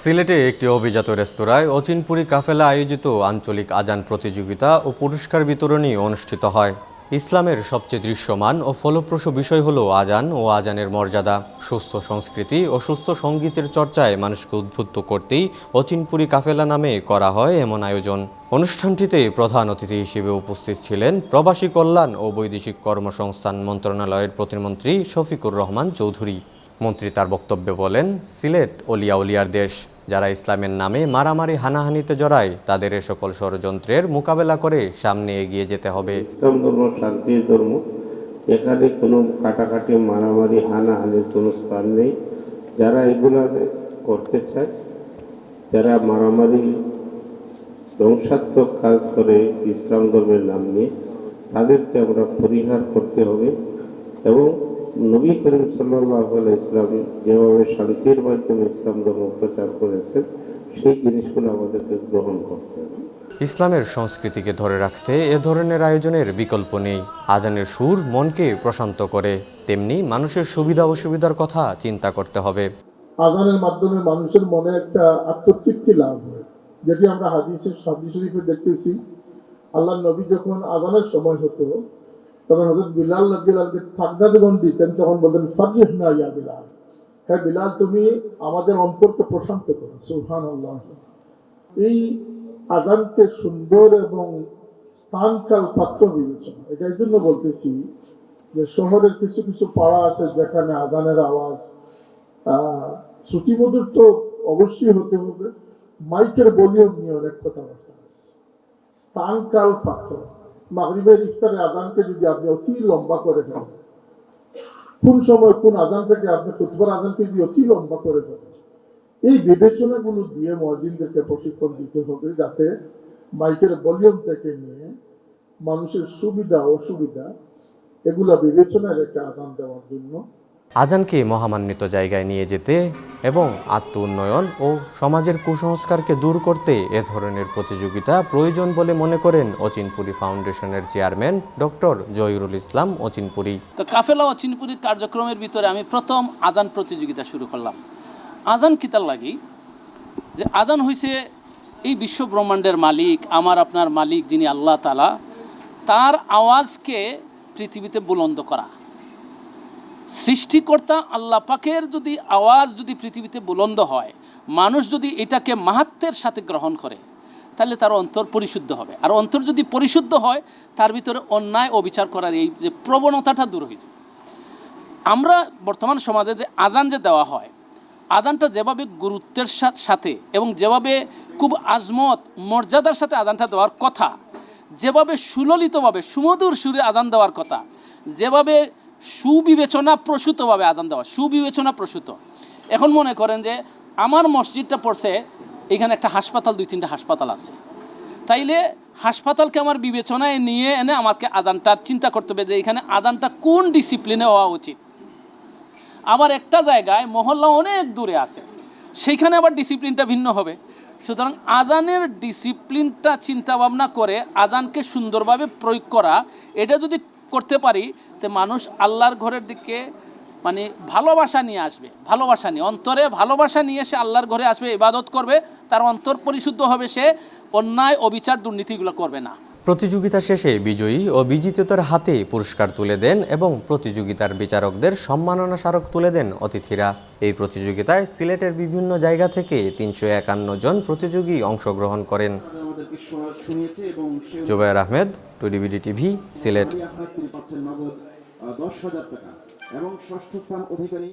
সিলেটে একটি অভিজাত রেস্তোরাঁয় অচিনপুরি কাফেলা আয়োজিত আঞ্চলিক আজান প্রতিযোগিতা ও পুরস্কার বিতরণী অনুষ্ঠিত হয়। ইসলামের সবচেয়ে দৃশ্যমান ও ফলপ্রসূ বিষয় হল আজান ও আজানের মর্যাদা। সুস্থ সংস্কৃতি ও সুস্থ সঙ্গীতের চর্চায় মানুষকে উদ্বুদ্ধ করতেই অচিনপুরি কাফেলা নামে করা হয় এমন আয়োজন। অনুষ্ঠানটিতে প্রধান অতিথি হিসেবে উপস্থিত ছিলেন প্রবাসী কল্যাণ ও বৈদেশিক কর্মসংস্থান মন্ত্রণালয়ের প্রতিমন্ত্রী শফিকুর রহমান চৌধুরী। মন্ত্রী তার বক্তব্যে বলেন, সিলেট অলিয়া উলিয়ার দেশ যারা ইসলামের নামে মারামারি, হানাহানিতে জড়ায়, তাদের এ সকল ষড়যন্ত্রের মোকাবেলা করে সামনে এগিয়ে যেতে হবে। ইসলাম ধর্ম শান্তির ধর্ম, এখানে কোনো কাটাকাটি, মারামারি, হানাহানির কোনো স্থান নেই। যারা এগুলো করতে চায়, যারা মারামারি, ধ্বংসাত্মক কাজ করে ইসলাম ধর্মের নাম নিয়ে, তাদেরকে আমরা পরিহার করতে হবে। এবং নবী করিম সাল্লাহ ইসলাম যেভাবে শান্তির মাধ্যমে ইসলাম ধর্ম প্রচার করেছেন সেই জিনিসগুলো আমাদেরকে গ্রহণ করতে হবে। ইসলামের সংস্কৃতিকে ধরে রাখতে এ ধরনের আয়োজনের বিকল্প নেই। আজানের সুর মনকে প্রশান্ত করে তেমনি মানুষের সুবিধা অসুবিধার কথা চিন্তা করতে হবে। আজানের মাধ্যমে মানুষের মনে একটা আত্মতৃপ্তি লাভ হয়। যেটি আমরা হাদিসের হাদিস শরীফে দেখতেছি। আল্লাহ নবী যখন আজানের সময় হতো তখন হজরত বিলাল ঠান্ডা যখন দিতেন তখন বলতেন ফারিহ না ইয়া বিলাল। হ্যাঁ বিলাল, তুমি আমাদের অন্তরকে প্রশান্ত করো। আল্লাহ এই আজানকে সুন্দর এবং স্থানকাল পাত্র বিবেচনা। এটা এই জন্য বলতেছি যে শহরের কিছু কিছু পাড়া আছে যেখানে আজানের আওয়াজ শ্রুতিমধুর তো অবশ্যই হতে হবে। মাইকের বলিও নিয়ে অনেক কথাবার্তা আছে। স্থানকাল পাত্র। মাগরিবের ইফতারে আজানকে যদি আপনি অতি লম্বা করে ফেলেন কোন সময় কোন আজান থেকে আপনি খুতবার আজানকে যদি অতি লম্বা করে ফেলেন এই বিবেচনাগুলো দিয়ে মহাজিনদেরকে প্রশিক্ষণ দিতে হবে যাতে মাইকের ভলিউম থেকে নিয়ে মানুষের সুবিধা, অসুবিধা, এগুলা বিবেচনায় রেখে আজান দেওয়ার জন্য আজানকে মহামান্বিত জায়গায় নিয়ে যেতে এবং আত্ম উন্নয়ন ও সমাজের কুসংস্কারকে দূর করতে এ ধরনের প্রতিযোগিতা প্রয়োজন বলে মনে করেন অচিনপুরি ফাউন্ডেশনের চেয়ারম্যান ডক্টর জহিরুল ইসলাম অচিনপুরি। তো কাফেলা ও চিনপুরি কার্যক্রমের ভিতরে আমি প্রথম আজান প্রতিযোগিতা শুরু করলাম। আজান কিতার লাগি? যে আজান হইছে এই বিশ্ব ব্রহ্মাণ্ডের মালিক, আমার আপনার মালিক যিনি আল্লাহ তালা তার আওয়াজকে পৃথিবীতে বুলন্দ করা। সৃষ্টিকর্তা আল্লাহ পাকের যদি আওয়াজ যদি পৃথিবীতে বুলন্দ হয়, মানুষ যদি এটাকে মাহাত্মের সাথে গ্রহণ করে, তাহলে তার অন্তর পরিশুদ্ধ হবে। আর অন্তর যদি পরিশুদ্ধ হয়, তার ভিতরে অন্যায় অবিচার করার এই যে প্রবণতাটা দূর হয়ে যাবে। আমরা বর্তমান সমাজে যে আজান যে দেওয়া হয় আদানটা যেভাবে গুরুত্বের সাথে এবং যেভাবে খুব আজমত, মর্যাদার সাথে আজানটা দেওয়ার কথা, যেভাবে সুললিতভাবে সুমধুর সুরে আদান দেওয়ার কথা, যেভাবে সুবিবেচনা প্রসূতভাবে আজান দেওয়া, সুবিবেচনা প্রসূত। এখন মনে করেন যে আমার মসজিদটা পড়ছে, এখানে একটা হাসপাতাল, দুই, তিনটা হাসপাতাল আছে। তাইলে হাসপাতালকে আমার বিবেচনায় নিয়ে এনে আমাকে আদানটার চিন্তা করতে হবে যে এখানে আদানটা কোন ডিসিপ্লিনে হওয়া উচিত। আবার একটা জায়গায় মহল্লা অনেক দূরে আছে, সেইখানে আবার ডিসিপ্লিনটা ভিন্ন হবে। সুতরাং আজানের ডিসিপ্লিনটা চিন্তা ভাবনা করে আজানকে সুন্দরভাবে প্রয়োগ করা, এটা যদি করতে পারি, তো মানুষ আল্লাহর ঘরের দিকে মানে ভালোবাসা নিয়ে আসবে, ভালোবাসা নিয়ে। অন্তরে ভালোবাসা নিয়ে সে আল্লাহর ঘরে আসবে, ইবাদত করবে, তার অন্তর পরিশুদ্ধ হবে সে, অন্যায়, অবিচার, দুর্নীতিগুলো করবে না। প্রতিযোগিতা শেষে বিজয়ী ও বিজিতদের হাতে পুরস্কার তুলে দেন এবং প্রতিযোগিতার বিচারকদের সম্মাননা স্মারক তুলে দেন অতিথিরা। এই প্রতিযোগিতায় সিলেটের বিভিন্ন জায়গা থেকে তিনশো একান্ন জন প্রতিযোগী অংশগ্রহণ করেন। জুবায়ের আহমেদ, টুডিবিডি টিভি, সিলেট। এবং ষষ্ঠ স্থান অধিকারী